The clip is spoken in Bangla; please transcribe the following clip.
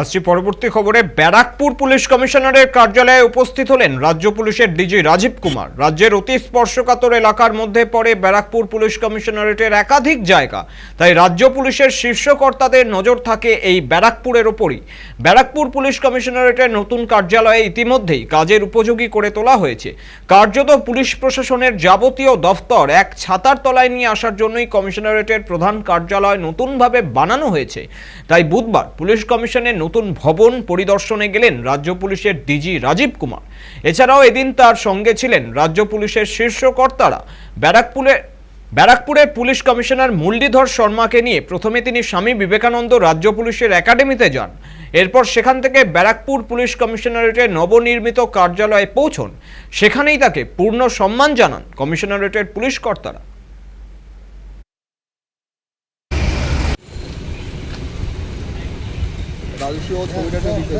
আসছি পরবর্তী খবরে। ব্যারাকপুর পুলিশ কমিশনারের কার্যালয়ে উপস্থিত হলেন রাজ্য পুলিশের ডিজি রাজীব কুমার। রাজ্যের অতি স্পর্শকাতর এলাকার মধ্যে পড়ে ব্যারাকপুর পুলিশ কমিশনারেটের একাধিক জায়গা। তাই রাজ্য পুলিশের শীর্ষ কর্তাদের নজর থাকে এই ব্যারাকপুরের ওপরই। ব্যারাকপুর পুলিশ কমিশনারেটের নতুন কার্যালয়ে ইতিমধ্যেই কাজের উপযোগী করে তোলা হয়েছে। কার্যত পুলিশ প্রশাসনের যাবতীয় দফতর এক ছাতার তলায় নিয়ে আসার জন্যই কমিশনারেটের প্রধান কার্যালয় নতুনভাবে বানানো হয়েছে। তাই বুধবার পুলিশ কমিশনের নতুন ভবন পরিদর্শনে গেলেন রাজ্য পুলিশের ডিজি রাজীব কুমার। এছাড়াও এদিন তার সঙ্গে ছিলেন রাজ্য পুলিশের শীর্ষ কর্তারা। ব্যারাকপুরে ব্যারাকপুরের পুলিশ কমিশনার মুরলীধর শর্মাকে নিয়ে প্রথমে তিনি স্বামী বিবেকানন্দ রাজ্য পুলিশের একাডেমিতে যান। এরপর সেখান থেকে ব্যারাকপুর পুলিশ কমিশনারেটের নবনির্মিত কার্যালয়ে পৌঁছন। সেখানেই তাকে পূর্ণ সম্মান জানান কমিশনারেটের পুলিশ কর্তারা। রাজস্ব ছবিটা একটু দিতে